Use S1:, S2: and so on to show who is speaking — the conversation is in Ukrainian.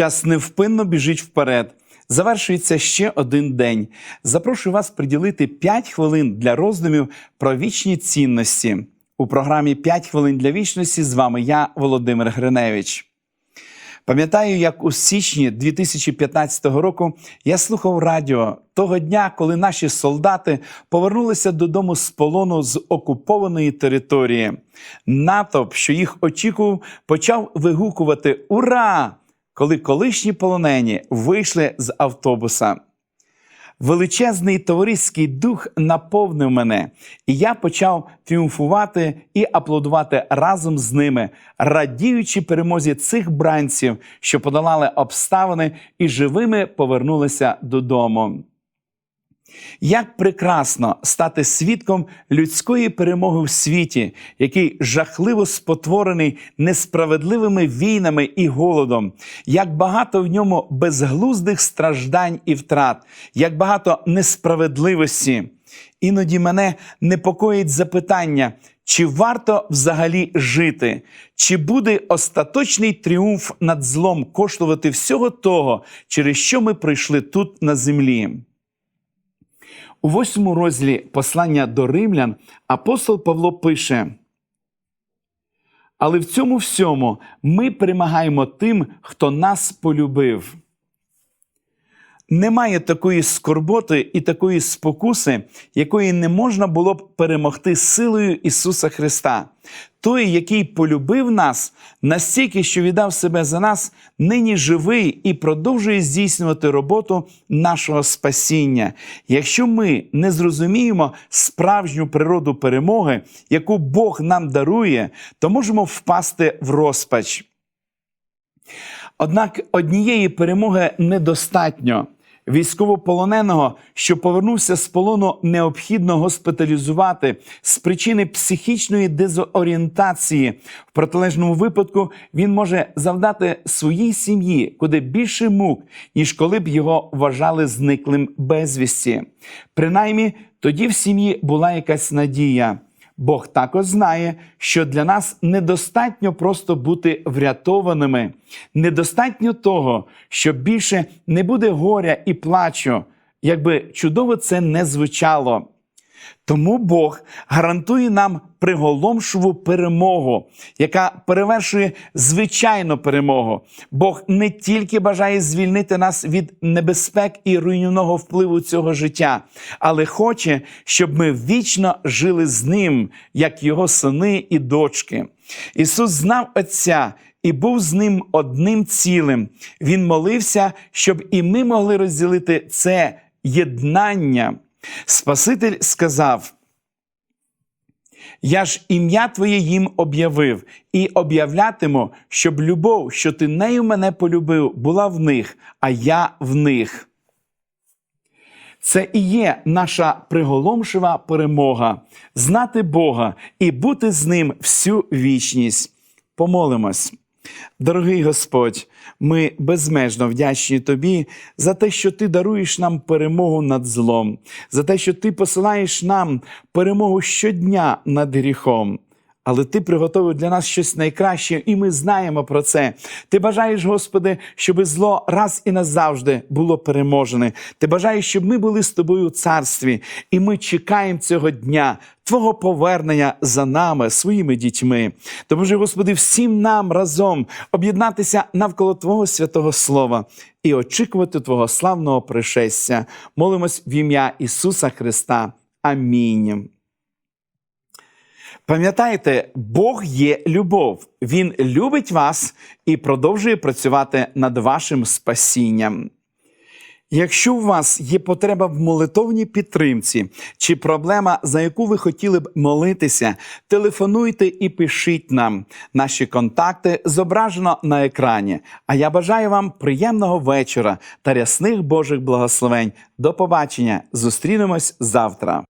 S1: Час невпинно біжить вперед. Завершується ще один день. Запрошую вас приділити 5 хвилин для роздумів про вічні цінності. У програмі «5 хвилин для вічності з вами я, Володимир Гриневич. Пам'ятаю, як у січні 2015 року я слухав радіо того дня, коли наші солдати повернулися додому з полону з окупованої території. Натовп, що їх очікував, почав вигукувати Ура! Коли колишні полонені вийшли з автобуса. Величезний товариський дух наповнив мене, і я почав тріумфувати і аплодувати разом з ними, радіючи перемозі цих бранців, що подолали обставини і живими повернулися додому. Як прекрасно стати свідком людської перемоги в світі, який жахливо спотворений несправедливими війнами і голодом, як багато в ньому безглуздих страждань і втрат, як багато несправедливості. Іноді мене непокоїть запитання, чи варто взагалі жити, чи буде остаточний тріумф над злом коштувати всього того, через що ми прийшли тут на землі. У восьмому розділі послання до римлян апостол Павло пише: Але в цьому всьому ми перемагаємо тим, хто нас полюбив. Немає такої скорботи і такої спокуси, якої не можна було б перемогти силою Ісуса Христа. Той, який полюбив нас настільки, що віддав себе за нас, нині живий і продовжує здійснювати роботу нашого спасіння. Якщо ми не зрозуміємо справжню природу перемоги, яку Бог нам дарує, то можемо впасти в розпач. Однак однієї перемоги недостатньо. Військовополоненого, що повернувся з полону, необхідно госпіталізувати з причини психічної дезорієнтації. В протилежному випадку він може завдати своїй сім'ї куди більше мук, ніж коли б його вважали зниклим безвісті. Принаймні, тоді в сім'ї була якась надія. Бог також знає, що для нас недостатньо просто бути врятованими, недостатньо того, що більше не буде горя і плачу, якби чудово це не звучало. Тому Бог гарантує нам приголомшову перемогу, яка перевершує звичайну перемогу. Бог не тільки бажає звільнити нас від небезпек і руйнівного впливу цього життя, але хоче, щоб ми вічно жили з ним, як його сини і дочки. Ісус знав Отця. І був з ним одним цілим. Він молився, щоб і ми могли розділити це єднання. Спаситель сказав: Я ж ім'я Твоє їм об'явив і об'являтиму, щоб любов, що ти нею мене полюбив, була в них, а я в них. Це і є наша приголомшива перемога знати Бога і бути з ним всю вічність. Помолимось. Дорогий Господь, ми безмежно вдячні Тобі за те, що Ти даруєш нам перемогу над злом, за те, що Ти посилаєш нам перемогу щодня над гріхом. Але ти приготовив для нас щось найкраще, і ми знаємо про це. Ти бажаєш, Господи, щоб зло раз і назавжди було переможене. Ти бажаєш, щоб ми були з тобою у царстві, і ми чекаємо цього дня. Твого повернення за нами, своїми дітьми. Допоможи, Господи, всім нам разом об'єднатися навколо Твого святого Слова і очікувати Твого славного пришестя. Молимось в ім'я Ісуса Христа. Амінь. Пам'ятайте, Бог є любов. Він любить вас і продовжує працювати над вашим спасінням. Якщо у вас є потреба в молитовній підтримці чи проблема, за яку ви хотіли б молитися, телефонуйте і пишіть нам. Наші контакти зображено на екрані. А я бажаю вам приємного вечора та рясних Божих благословень. До побачення! Зустрінемось завтра.